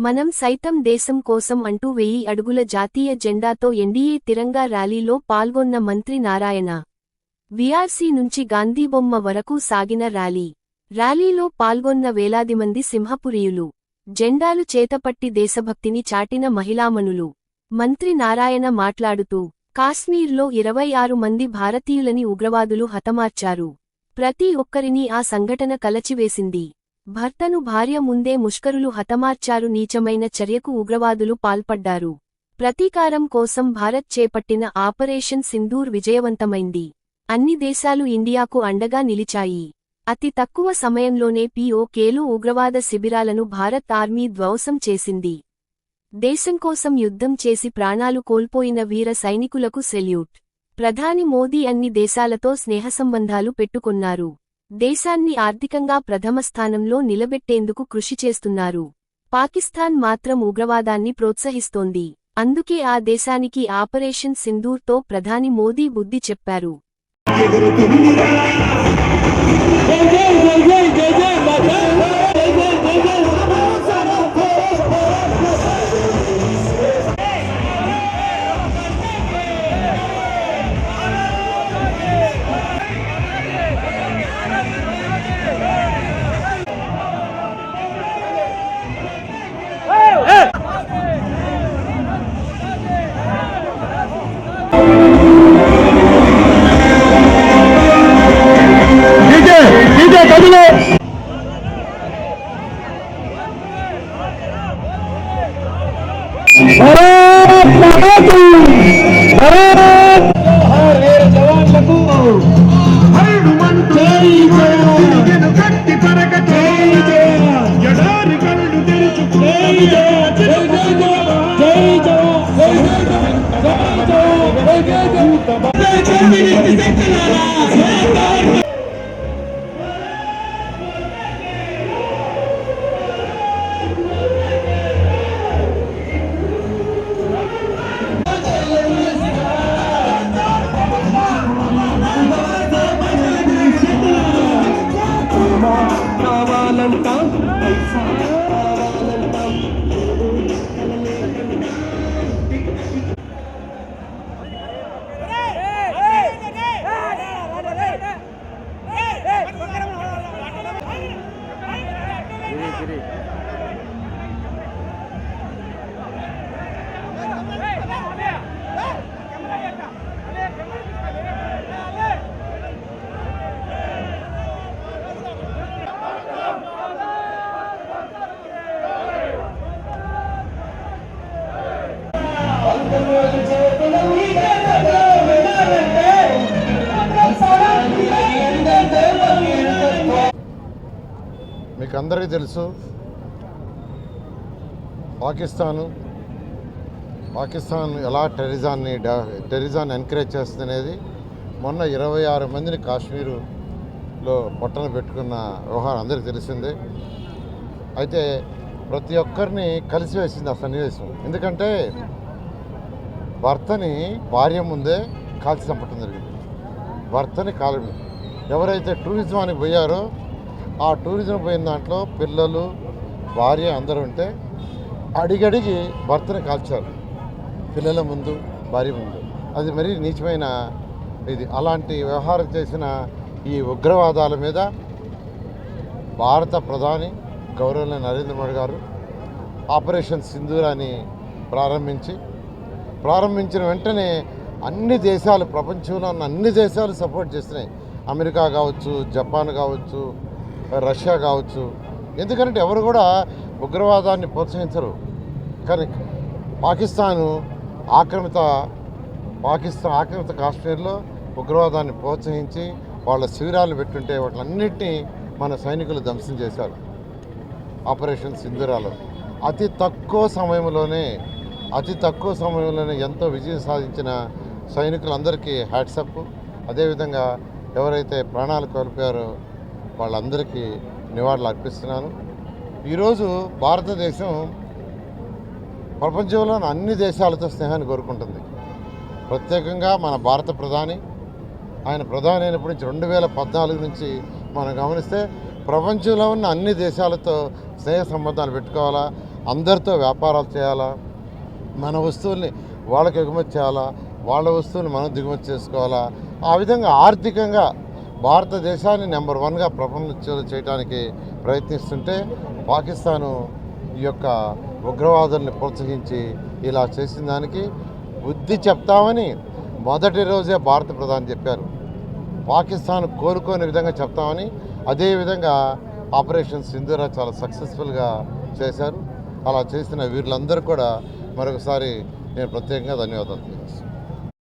మనం సైతం దేశం కోసం అంటూ వెయ్యి అడుగుల జాతీయ జెండాతో ఎన్డీఏ తిరంగా ర్యాలీలో పాల్గొన్న మంత్రి నారాయణ. వీఆర్సీ నుంచి గాంధీబొమ్మ వరకు సాగిన ర్యాలీ. ర్యాలీలో పాల్గొన్న వేలాది మంది సింహపురియులు. జెండాలు చేతపట్టి దేశభక్తిని చాటిన మహిళామణులు. మంత్రి నారాయణ మాట్లాడుతూ కాశ్మీర్లో ఇరవై ఆరు మంది భారతీయులని ఉగ్రవాదులు హతమార్చారు. ప్రతి ఒక్కరినీ ఆ సంఘటన కలచివేసింది. భర్తను భార్య ముందే ముష్కరులు హతమార్చారు. నీచమైన చర్యకు ఉగ్రవాదులు పాల్పడ్డారు. ప్రతీకారం కోసం భారత్ చేపట్టిన ఆపరేషన్ సింధూర్ విజయవంతమైంది. అన్ని దేశాలు ఇండియాకు అండగా నిలిచాయి. అతి తక్కువ సమయంలోనే పీఓకేలు ఉగ్రవాద శిబిరాలను భారత్ ఆర్మీ ధ్వంసం చేసింది. దేశం కోసం యుద్ధం చేసి ప్రాణాలు కోల్పోయిన వీర సైనికులకు సెల్యూట్. ప్రధాని మోదీ అన్ని దేశాలతో స్నేహసంబంధాలు పెట్టుకున్నారు. దేశాన్ని ఆర్థికంగా ప్రథమ స్థానంలో నిలబెట్టేందుకు కృషి చేస్తున్నారు పాకిస్తాన్ మాత్రం ఉగ్రవాదాన్ని ప్రోత్సహిస్తోంది అందుకే ఆ దేశానికి ఆపరేషన్ సింధూర్తో ప్రధాని మోదీ బుద్ధి చెప్పారు జై జై జై జై జై జై జై జై జై జై జై జై జవాన్ జై జవాన్ జై జవాన్ జై జవాన్ జై गिरी गिरी మీకు అందరికీ తెలుసు. పాకిస్తాను పాకిస్తాన్ ఎలా టెర్రిజాన్ని టెరిజాన్ని ఎంకరేజ్ చేస్తుందనేది మొన్న ఇరవై ఆరు మందిని కాశ్మీరులో పొట్టన పెట్టుకున్న వ్యవహారం అందరికీ తెలిసిందే. అయితే ప్రతి ఒక్కరిని కలిసివేసింది ఆ సన్నివేశం. ఎందుకంటే భర్తని భార్య ముందే కాల్చి చంపటం జరిగింది. భర్తని కాలం ఎవరైతే టూరిజానికి పోయారో ఆ టూరిజం పోయిన దాంట్లో పిల్లలు భార్య అందరూ ఉంటే అడిగడిగి భర్తను కాల్చారు. పిల్లల ముందు భార్య ముందు. అది మరీ నీచమైన ఇది. అలాంటి వ్యవహారం చేసిన ఈ ఉగ్రవాదాల మీద భారత ప్రధాని గౌరవ నరేంద్ర మోడీ గారు ఆపరేషన్ సింధూరాన్ని ప్రారంభించి ప్రారంభించిన వెంటనే అన్ని దేశాలు ప్రపంచంలో ఉన్న అన్ని దేశాలు సపోర్ట్ చేస్తున్నాయి. అమెరికా కావచ్చు జపాన్ కావచ్చు రష్యా కావచ్చు. ఎందుకంటే ఎవరు కూడా ఉగ్రవాదాన్ని ప్రోత్సహించరు. కానీ పాకిస్తాను ఆక్రమిత పాకిస్తాన్ ఆక్రమిత కాశ్మీర్లో ఉగ్రవాదాన్ని ప్రోత్సహించి వాళ్ళ శిబిరాలు పెట్టుంటే వాటిలన్నింటినీ మన సైనికులు ధ్వంసం చేశారు. ఆపరేషన్ సింధురాలో. అతి తక్కువ సమయంలోనే అతి తక్కువ సమయంలోనే ఎంతో విజయం సాధించిన సైనికులందరికీ హ్యాట్సప్ అదేవిధంగా ఎవరైతే ప్రాణాలు కోల్పోయారో వాళ్ళందరికీ నివాళులు అర్పిస్తున్నాను. ఈరోజు భారతదేశం ప్రపంచంలోని అన్ని దేశాలతో స్నేహాన్ని కోరుకుంటుంది. ప్రత్యేకంగా మన భారత ప్రధాని ఆయన ప్రధాని అయినప్పటి నుంచి రెండు వేల పద్నాలుగు నుంచి మనం గమనిస్తే ప్రపంచంలో ఉన్న అన్ని దేశాలతో స్నేహ సంబంధాలు పెట్టుకోవాలా అందరితో వ్యాపారాలు చేయాలా మన వస్తువుల్ని వాళ్ళకి ఎగుమతి చేయాలా వాళ్ళ వస్తువుని మనం దిగుమతి చేసుకోవాలా ఆ విధంగా ఆర్థికంగా భారతదేశాన్ని నెంబర్ వన్గా ప్రపంచంలో చేయడానికి ప్రయత్నిస్తుంటే పాకిస్తాను ఈ యొక్క ఉగ్రవాదుల్ని ప్రోత్సహించి ఇలా చేసిన దానికి బుద్ధి చెప్తామని మొదటి రోజే భారత ప్రధాని చెప్పారు. పాకిస్తాన్ కోరుకోని విధంగా చెప్తామని అదేవిధంగా ఆపరేషన్ సింధూరా చాలా సక్సెస్ఫుల్గా చేశారు. అలా చేసిన వీళ్ళందరూ కూడా మరొకసారి నేను ప్రత్యేకంగా ధన్యవాదాలు తెలియజేస్తాను